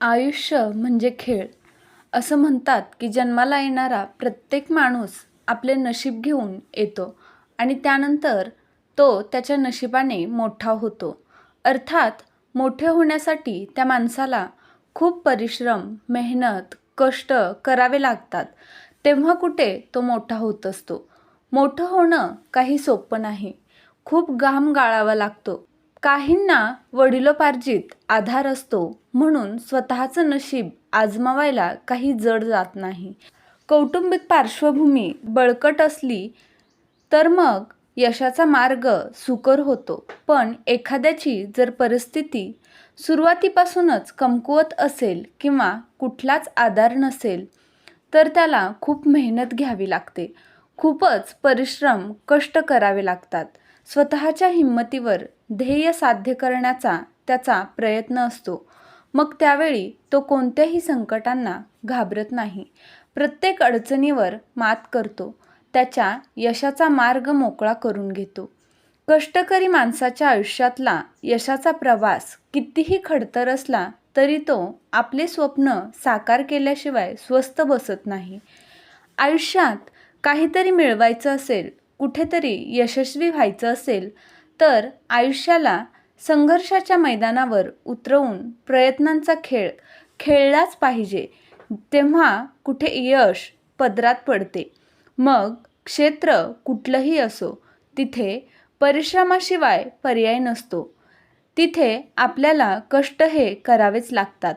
आयुष्य म्हणजे खेळ. असं म्हणतात की जन्माला येणारा प्रत्येक माणूस आपले नशीब घेऊन येतो आणि त्यानंतर तो त्याच्या नशिबाने मोठा होतो. अर्थात मोठे होण्यासाठी त्या माणसाला खूप परिश्रम मेहनत कष्ट करावे लागतात. तेव्हा कुठे तो मोठा होत असतो? मोठं होणं काही सोपं नाही. खूप घाम गाळावा लागतो. काहींना वडिलोपार्जित आधार असतो म्हणून स्वतःचं नशीब आजमावायला काही जड जात नाही. कौटुंबिक पार्श्वभूमी बळकट असली तर मग यशाचा मार्ग सुकर होतो. पण एखाद्याची जर परिस्थिती सुरुवातीपासूनच कमकुवत असेल किंवा कुठलाच आधार नसेल तर त्याला खूप मेहनत घ्यावी लागते. खूपच परिश्रम कष्ट करावे लागतात. स्वतःच्या हिंमतीवर ध्येय साध्य करण्याचा त्याचा प्रयत्न असतो. मग त्यावेळी तो कोणत्याही संकटांना घाबरत नाही. प्रत्येक अडचणीवर मात करतो. त्याच्या यशाचा मार्ग मोकळा करून घेतो. कष्टकरी माणसाच्या आयुष्यातला यशाचा प्रवास कितीही खडतर असला तरी तो आपले स्वप्न साकार केल्याशिवाय स्वस्त बसत नाही. आयुष्यात काहीतरी मिळवायचं असेल कुठेतरी यशस्वी व्हायचं असेल तर आयुष्याला संघर्षाच्या मैदानावर उतरवून प्रयत्नांचा खेळ खेळलाच पाहिजे तेव्हा कुठे यश पदरात पडते. मग क्षेत्र कुठलंही असो तिथे परिश्रमाशिवाय पर्याय नसतो. तिथे आपल्याला कष्ट हे करावेच लागतात.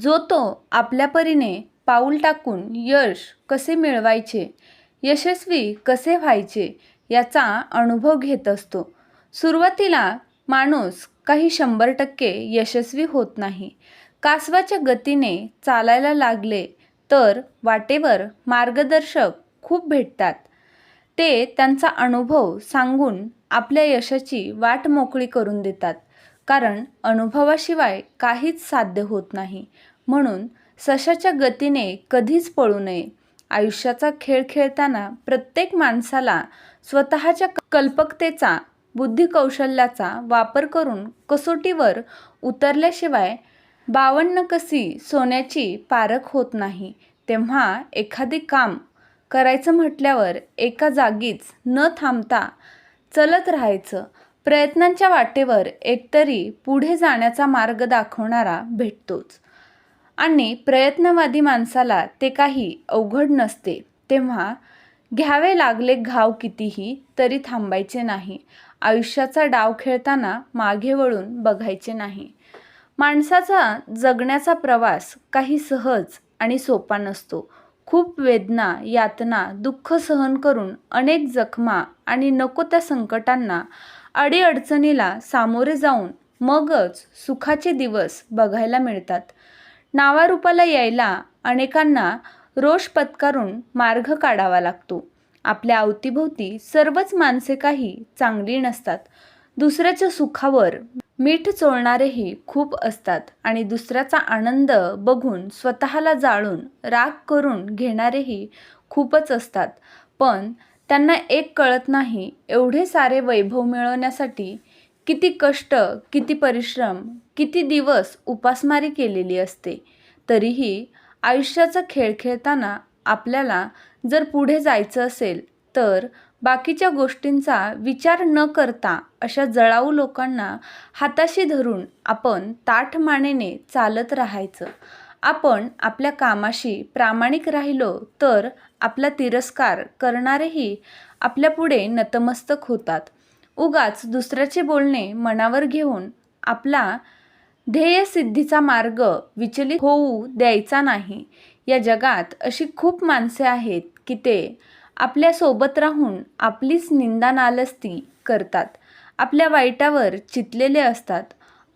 जो तो आपल्या परीने पाऊल टाकून यश कसे मिळवायचे यशस्वी कसे व्हायचे याचा अनुभव घेत असतो. सुरुवातीला माणूस काही शंभर टक्के यशस्वी होत नाही. कासवाच्या गतीने चालायला लागले तर वाटेवर मार्गदर्शक खूप भेटतात. ते त्यांचा अनुभव सांगून आपल्या यशाची वाट मोकळी करून देतात. कारण अनुभवाशिवाय काहीच साध्य होत नाही. म्हणून सशाच्या गतीने कधीच पळू नये. आयुष्याचा खेळ खेळताना प्रत्येक माणसाला स्वतःच्या कल्पकतेचा बुद्धिकौशल्याचा वापर करून कसोटीवर उतरल्याशिवाय बावन्न कसी सोन्याची पारख होत नाही. तेव्हा एखादे काम करायचं म्हटल्यावर एका जागीच न थांबता चलत राहायचं प्रयत्नांच्या वाटेवर एकतरी पुढे जाण्याचा मार्ग दाखवणारा भेटतोच. आणि प्रयत्नवादी माणसाला ते काही अवघड नसते. तेव्हा घ्यावे लागले घाव कितीही तरी थांबायचे नाही. आयुष्याचा डाव खेळताना मागे वळून बघायचे नाही. माणसाचा जगण्याचा प्रवास काही सहज आणि सोपा नसतो. खूप वेदना यातना दुःख सहन करून अनेक जखमा आणि नको त्या संकटांना अडीअडचणीला सामोरे जाऊन मगच सुखाचे दिवस बघायला मिळतात. नावारूपाला यायला अनेकांना रोष पत्कारून मार्ग काढावा लागतो. आपल्या अवतीभोवती सर्वच माणसे काही चांगली नसतात. दुसऱ्याच्या सुखावर मीठ चोळणारेही खूप असतात आणि दुसऱ्याचा आनंद बघून स्वतःला जाळून राग करून घेणारेही खूपच असतात. पण त्यांना एक कळत नाही एवढे सारे वैभव मिळवण्यासाठी किती कष्ट किती परिश्रम किती दिवस उपासमारी केलेली असते तरीही आयुष्याचा खेळ खेळताना आपल्याला जर पुढे जायचं असेल तर बाकीच्या गोष्टींचा विचार न करता अशा जळाऊ लोकांना हाताशी धरून आपण ताठ मानेने चालत राहायचं. आपण आपल्या कामाशी प्रामाणिक राहिलो तर आपला तिरस्कार करणारेही आपल्यापुढे नतमस्तक होतात. उगाच दुसऱ्याचे बोलणे मनावर घेऊन आपला ध्येयसिद्धीचा मार्ग विचलित होऊ द्यायचा नाही. या जगात अशी खूप माणसे आहेत की ते आपल्यासोबत राहून आपलीच निंदा नालस्ती करतात. आपल्या वाईटावर चितलेले असतात.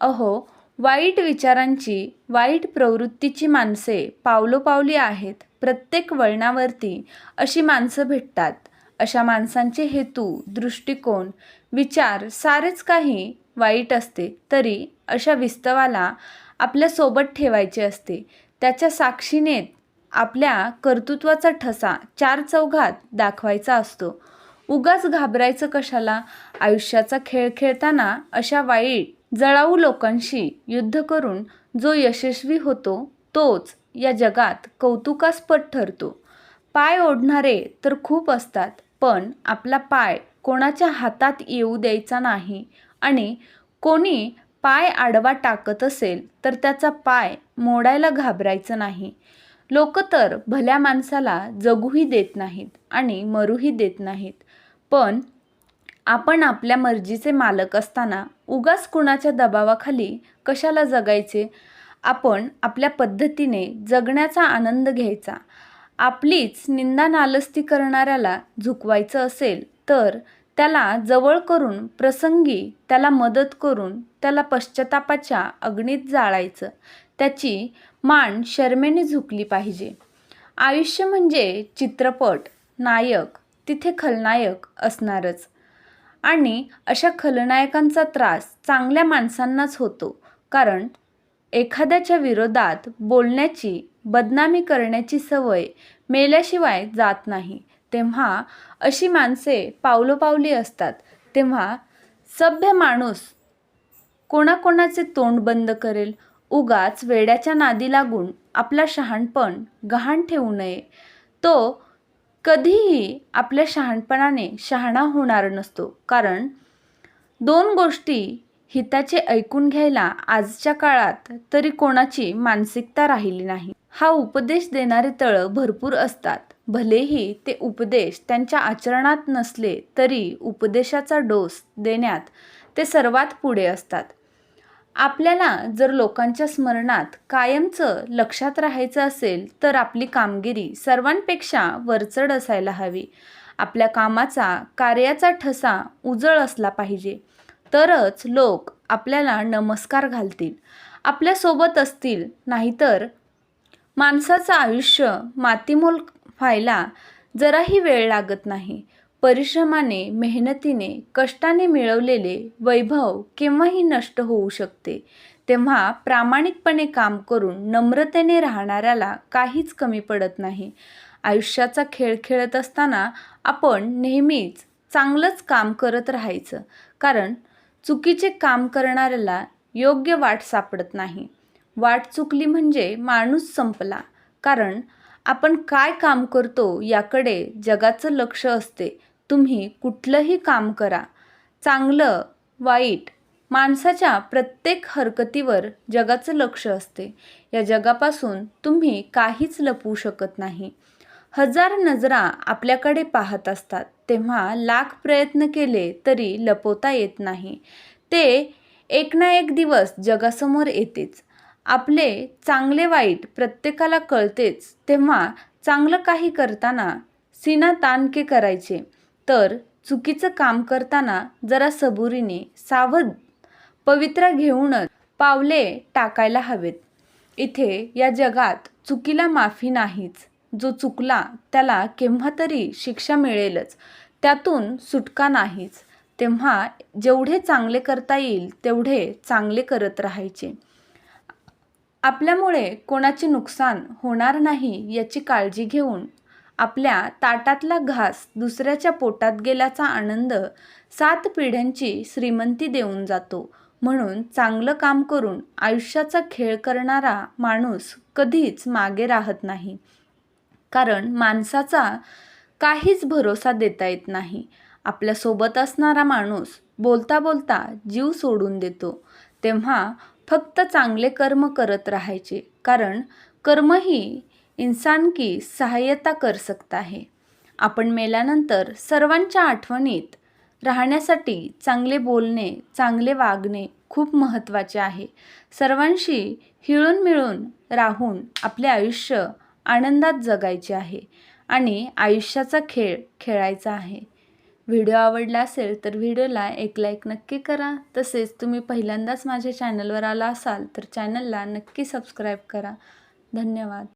अहो वाईट विचारांची वाईट प्रवृत्तीची माणसे पावलोपावली आहेत. प्रत्येक वळणावरती अशी माणसं भेटतात. अशा माणसांचे हेतू दृष्टिकोन विचार सारेच काही वाईट असते तरी अशा विस्तवाला आपल्यासोबत ठेवायचे असते. त्याच्या साक्षीने आपल्या कर्तृत्वाचा ठसा चार चौघात दाखवायचा असतो. उगाच घाबरायचं कशाला? आयुष्याचा खेळ खेळताना अशा वाईट जळाऊ लोकांशी युद्ध करून जो यशस्वी होतो तोच या जगात कौतुकास्पद ठरतो. पाय ओढणारे तर खूप असतात पण आपला पाय कोणाच्या हातात येऊ द्यायचा नाही आणि कोणी पाय आडवा टाकत असेल तर त्याचा पाय मोडायला घाबरायचं नाही. लोक तर भल्या माणसाला जगूही देत नाहीत आणि मरूही देत नाहीत. पण आपण आपल्या मर्जीचे मालक असताना उगाच कुणाच्या दबावाखाली कशाला जगायचे? आपण आपल्या पद्धतीने जगण्याचा आनंद घ्यायचा. आपलीच निंदा नालस्ती करणाऱ्याला झुकवायचं असेल तर त्याला जवळ करून प्रसंगी त्याला मदत करून त्याला पश्चातापाच्या अग्नीत जाळायचं. त्याची मान शर्मेने झुकली पाहिजे. आयुष्य म्हणजे चित्रपट नायक तिथे खलनायक असणारच. आणि अशा खलनायकांचा त्रास चांगल्या माणसांनाच होतो. कारण एखाद्याच्या विरोधात बोलण्याची बदनामी करण्याची सवय मेल्याशिवाय जात नाही. तेव्हा अशी माणसे पावलोपावली असतात. तेव्हा सभ्य माणूस कोणाकोणाचे तोंड बंद करेल? उगाच वेड्याच्या नादी लागून आपला शहाणपण गहाण ठेवू नये. तो कधीही आपल्या शहाणपणाने शहाणा होणार नसतो. कारण दोन गोष्टी हिताचे ऐकून घ्यायला आजच्या काळात तरी कोणाची मानसिकता राहिली नाही. हा उपदेश देणारे तळं भरपूर असतात. भलेही ते उपदेश त्यांच्या आचरणात नसले तरी उपदेशाचा डोस देण्यात ते सर्वात पुढे असतात. आपल्याला जर लोकांच्या स्मरणात कायमचं लक्षात राहायचं असेल तर आपली कामगिरी सर्वांपेक्षा वरचढ असायला हवी. आपल्या कामाचा कार्याचा ठसा उजळ असला पाहिजे. तरच लोक आपल्याला नमस्कार घालतील. आपल्यासोबत असतील नाहीतर माणसाचं आयुष्य मातीमोल व्हायला जराही वेळ लागत नाही. परिश्रमाने मेहनतीने कष्टाने मिळवलेले वैभव केव्हाही नष्ट होऊ शकते. तेव्हा प्रामाणिकपणे काम करून नम्रतेने राहणाऱ्याला काहीच कमी पडत नाही. आयुष्याचा खेळ खेळत असताना आपण नेहमीच चांगलंच काम करत राहायचं. कारण चुकीचे काम करणाऱ्याला योग्य वाट सापडत नाही. वाट चुकली म्हणजे माणूस संपला. कारण आपण काय काम करतो याकडे जगाचं लक्ष असते. तुम्ही कुठलंही काम करा. चांगलं वाईट माणसाच्या प्रत्येक हरकतीवर जगाचं लक्ष असते. या जगापासून तुम्ही काहीच लपवू शकत नाही. हजार नजरा आपल्याकडे पाहत असतात. तेव्हा लाख प्रयत्न केले तरी लपवता येत नाही. ते एक ना एक दिवस जगासमोर येतेच. आपले चांगले वाईट प्रत्येकाला कळतेच तेव्हा चांगलं काही करताना सीना तानके करायचे. तर चुकीचं काम करताना जरा सबुरीने सावध पवित्रा घेऊनच पावले टाकायला हवेत. इथे या जगात चुकीला माफी नाहीच. जो चुकला त्याला केव्हा तरी शिक्षा मिळेलच. त्यातून सुटका नाहीच. तेव्हा जेवढे चांगले करता येईल तेवढे चांगले करत राहायचे. आपल्यामुळे कोणाचे नुकसान होणार नाही याची काळजी घेऊन आपल्या ताटातला घास दुसऱ्याच्या पोटात गेल्याचा आनंद सात पिढ्यांची श्रीमंती देऊन जातो. म्हणून चांगलं काम करून आयुष्याचा खेळ करणारा माणूस कधीच मागे राहत नाही. कारण माणसाचा काहीच भरोसा देता येत नाही. आपल्यासोबत असणारा माणूस बोलता बोलता जीव सोडून देतो. तेव्हा फक्त चांगले कर्म करत राहायचे कारण कर्म ही इन्सान की सहाय्यता कर सकता आहे. आपण मेल्यानंतर सर्वांच्या आठवणीत राहण्यासाठी चांगले बोलणे चांगले वागणे खूप महत्त्वाचे आहे. सर्वांशी हिळून मिळून राहून आपले आयुष्य आनंदात जगायचे आहे आणि आयुष्याचा खेळ खेळायचा आहे. व्हिडिओ आवडला असेल तर व्हिडिओला एक लाईक नक्की करा. तसेच तुम्ही पहिल्यांदाच माझ्या चॅनलवर आला असाल तर चॅनलला नक्की सबस्क्राईब करा. धन्यवाद.